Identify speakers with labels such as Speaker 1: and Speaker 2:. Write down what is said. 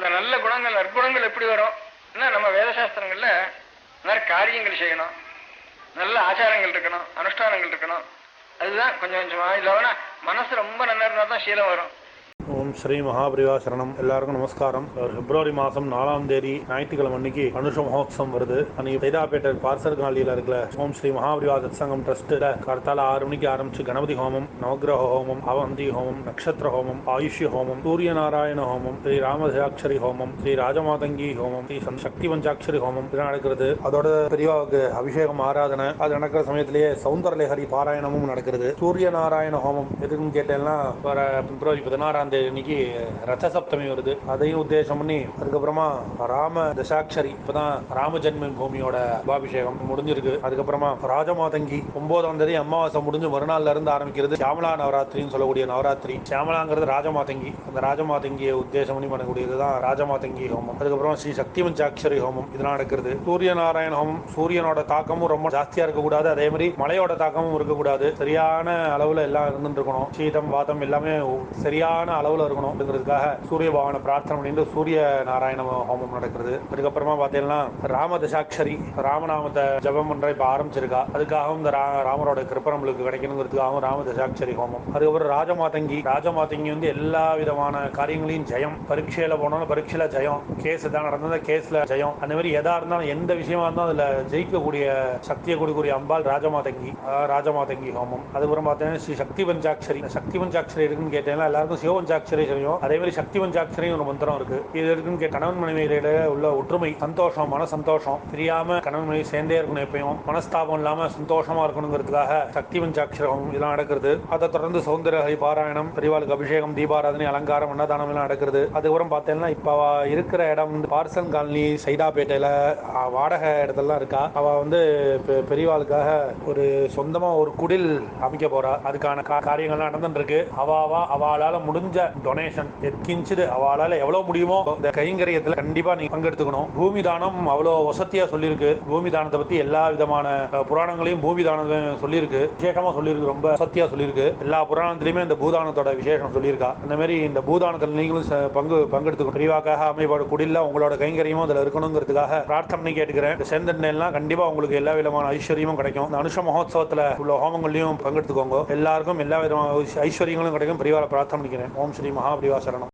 Speaker 1: அந்த நல்ல குணங்கள் நற்குணங்கள் எப்படி வரும்? நம்ம வேதசாஸ்திரங்கள்ல நிறைய காரியங்கள் செய்யணும். நல்ல ஆச்சாரங்கள் இருக்கணும் அனுஷ்டானங்கள் இருக்கணும். அதுதான் கொஞ்சம் கொஞ்சமா இல்லைன்னா மனசு ரொம்ப நல்லா இருந்தா தான் சீலம் வரும்.
Speaker 2: ஓம் ஸ்ரீ மகாபிரிவா சரணம். எல்லாருக்கும் நமஸ்காரம். பிப்ரவரி மாதம் நாலாம் தேதி ஞாயிற்றுக்கிழமை அன்னைக்கு அனுஷ மகோத்சவம் வருது. அன்னைக்கு சைதாப்பேட்டை பார்சல் காலியில் இருக்கிற ஓம் ஸ்ரீ மகாபிரிவா சத்சங்கம் ட்ரஸ்ட்டில் கார்த்தால ஆறு மணிக்கு ஆரம்பிச்சு கணபதி ஹோமம் நவகிரக ஹோமம் அவந்தி ஹோமம் நட்சத்திர ஹோமம் ஆயுஷ்ய ஹோமம் சூரிய நாராயண ஹோமம் ஸ்ரீ ராமசாட்சரி ஹோமம் ஸ்ரீ ராஜமாதங்கி ஹோமம் ஸ்ரீ சம் சக்தி பஞ்சாட்சரி ஹோமம் இதெல்லாம் நடக்கிறது. அதோட பெரியவாவுக்கு அபிஷேகம் ஆராதனை அது நடக்கிற சமயத்திலேயே சவுந்தரலேஹரி பாராயணமும் நடக்கிறது. சூரிய நாராயண ஹோமம் எதுக்குன்னு கேட்டேன்னா வர பிப்ரவரி பதினாறாம் தேதி இன்னைக்கு ரத சப்தமி வருது. அதையும் உத்தேசம் பண்ணி அதுக்கப்புறமா ராம தசாட்சரி இப்பதான் ராம ஜென்ம பூமியோட அபாபிஷேகம் முடிஞ்சிருக்கு. அதுக்கப்புறமா ராஜமாதங்கி ஒன்பதாம் தேதி அமாவாசை முடிஞ்சு மறுநாள்ல இருந்து ஆரம்பிக்கிறது சியாமலா நவராத்திரின்னு சொல்லக்கூடிய நவராத்திரி. சியாமலாங்கிறது ராஜமாதங்கி. அந்த ராஜமாதங்கியை உத்தேசம் பண்ணி பண்ணக்கூடியது தான் ராஜமாதங்கி ஹோமம். அதுக்கப்புறம் ஸ்ரீ சக்தி மஞ்சாட்சரி ஹோமம். இதெல்லாம் நடக்கிறது. சூரிய நாராயண ஹோமம். சூரியனோட தாக்கமும் ரொம்ப ஜாஸ்தியா இருக்கக்கூடாது. அதே மாதிரி மலையோட தாக்கமும் இருக்கக்கூடாது. சரியான அளவுல எல்லாம் இருந்துட்டு இருக்கணும். சீதம் வாதம் எல்லாமே சரியான அளவுல இருக்கணும் அப்படிங்கிறதுக்காக சூரிய பகவான பிரார்த்தனை பண்ணிட்டு சூரிய நாராயண ஹோமம் நடக்கிறது. அதுக்கப்புறமா பார்த்தீங்கன்னா ராம தசாட்சரி ராமநாமத்தை ஜபம் பண்ற இப்போ ஆரம்பிச்சிருக்கா. அதுக்காகவும் இந்த ரா- ராமரோட கிருப்பை நம்மளுக்கு கிடைக்கணுங்கிறதுக்காகவும் ராம தசாட்சரி ஹோமம். அதுக்கப்புறம் ராஜமாதங்கி. ராஜமாதங்கி வந்து எல்லா விதமான காரியங்களையும் ஜெயம். பரீட்சையில போனாலும் பரீட்சையில ஜெயம். கேஸ் தான் நடந்தது கேஸ்ல ஜெயம். அந்த மாதிரி எதா இருந்தாலும் எந்த விஷயமா இருந்தாலும் அதுல ஜெயிக்கக்கூடிய சக்தியை கொடுக்கக்கூடிய அம்பாள் ராஜமாதங்கி. ராஜமாதங்கி ஹோமம். அதுக்கப்புறம் பார்த்தீங்கன்னா ஸ்ரீ சக்தி பஞ்சாட்சரி சக்தி பஞ்சாட்சரி இருக்குன்னு கேட்டீங்கன்னா எல்லாருக்கும் சிவ பஞ்சாட்சரி தெரியும் அதே மாதிரி சக்தி பஞ்சாட்சரி ஒரு மந்திரம் இருக்கு. இது இருக்குன்னு கே- கணவன் மனைவியில உள்ள ஒற்றுமை சந்தோஷம் மன சந்தோஷம். தெரியாம கணவன் மனைவி சேர்ந்தே இருக்கணும் எப்பயும். மனஸ்தாபம் இல்லாம சந்தோஷமா இருக்கணுங்கிறதுக்காக சக்தி பஞ்சாட்சரம் இதெல்லாம் நடக்கிறது. அதை தொடர்ந்து சௌந்தர ஹரி பாராயணம் பெரியவாளுக்கு அபிஷேகம் தீபாராதனை அலங்காரம் அன்னதானம் எல்லாம் நடக்கிறது. அதுக்கப்புறம் பார்த்தீங்கன்னா இப்ப இருக்கிற இடம் வந்து பார்சல் காலனி சைதாப்பேட்டையில வாடகை இடத்துலலாம் இருக்கா. அவ வந்து பெ- பெரியவாளுக்காக ஒரு சொந்தமா ஒரு குடில் அமைக்க போறா. அதுக்கான கா- காரியங்கள்லாம் நடந்துட்டு இருக்கு அவாவா அவளால முடிஞ்ச டொனேஷன் எத்கிஞ்சுது அவளால எவ்வளவு முடியுமோ இந்த கைங்கரியத்துல கண்டிப்பா நீங்கள் பங்கெடுத்துக்கணும். பூமி தானம் அவ்வளவு வசதியா சொல்லியிருக்கு. பூமி தானத்தை பத்தி எல்லா விதமான புராணங்களையும் பூமி தானம் சொல்லியிருக்கு. விசேஷமா சொல்லியிருக்கு ரொம்ப சத்தியா சொல்லியிருக்கு. எல்லா புராணத்திலயுமே இந்த பூதானத்தோட விசேஷம் சொல்லியிருக்கா. அந்த மாதிரி இந்த பூதானத்தில் நீங்களும் ச- பங்கு பங்கெடுத்துக்கணும். பிரிவாக்காக அமைப்பாடு குடில்ல உங்களோட கைங்கரியமும் அதுல இருக்கணுங்கிறதுக்காக பிரார்த்தனை கேட்டுக்கிறேன். இந்த சேர்ந்தெல்லாம் கண்டிப்பா உங்களுக்கு எல்லா விதமான ஐஸ்வர்யமும் கிடைக்கும். இந்த அனுஷ மகோத்சவத்துல உள்ள ஹோமங்களையும் பங்கெடுத்துக்கோங்க. எல்லாருக்கும் எல்லா விதமான ஐஸ்வர்யங்களும் கிடைக்கும். பிரிவால பிரார்த்தனை பண்ணிக்கிறேன். ஓம் ஸ்ரீ மகாபிரிவா சரணம்